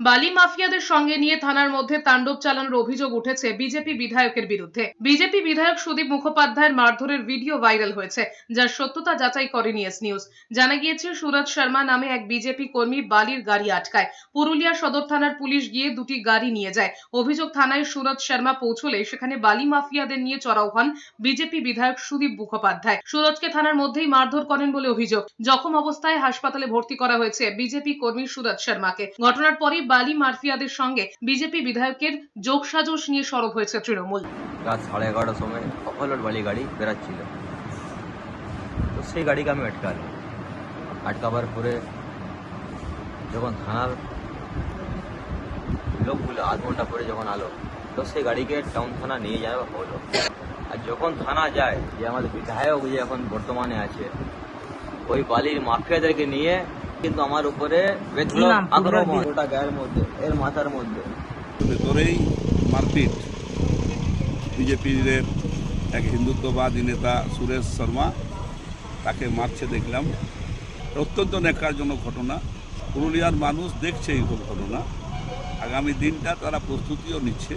বালি মাফিয়াদের সঙ্গে নিয়ে থানার মধ্যে তাণ্ডব চালানোর অভিযোগ উঠেছে বিজেপি বিধায়কের বিরুদ্ধে। বিজেপি বিধায়ক সুদীপ মুখোপাধ্যায়ের মারধরের ভিডিও ভাইরাল হয়েছে, যার সত্যতা যাচাই করেনি এস নিউজ। জানা গিয়েছে, সুরজ শর্মা নামে এক বিজেপি কর্মী বালির গাড়ি আটকায়। পুরুলিয়া সদর থানার পুলিশ গিয়ে দুটি গাড়ি নিয়ে যায়। অভিযোগ থানায় সুরজ শর্মা পৌঁছলে সেখানে বালি মাফিয়াদের নিয়ে চড়াও হন বিজেপি বিধায়ক সুদীপ মুখোপাধ্যায়। সুরজকে থানার মধ্যেই মারধর করেন বলে অভিযোগ। জখম অবস্থায় হাসপাতালে ভর্তি করা হয়েছে বিজেপি কর্মী সুরজ শর্মাকে। ঘটনার পরই বালি মাফিয়াদের সঙ্গে বিজেপি বিধায়কের যোগসাজশ নিয়ে সরব হয়েছে তৃণমূল। রাত সাড়ে এগারোটার সময় অফলোড বালি গাড়ি বেরাচ্ছিল তো সেই গাড়িকে আমি আটকালি আটকাবার পরে যখন থানার লোকগুলো আধ ঘণ্টা পরে যখন আলো, তো সেই গাড়িকে টাউন থানা নিয়ে যাওয়া হলো। আর যখন থানা যায়, যে আমাদের বিধায়ক যে এখন বর্তমানে আছে, ওই বালির মাফিয়াদেরকে নিয়ে কিন্তু আমার উপরে বেধড়ক আক্রমণ। ওটা গায়ের মধ্যে এর মাথার মধ্যে। ভেতরেই মারপিট। বিজেপির এক হিন্দুত্ববাদী নেতা সুরেশ শর্মা তাকে মারছে দেখলাম। অত্যন্ত ন্যাক্কারজনক ঘটনা। পুরুলিয়ার মানুষ দেখছে এই ঘটনা। আগামী দিনটা তারা প্রস্তুতিও নিচ্ছে।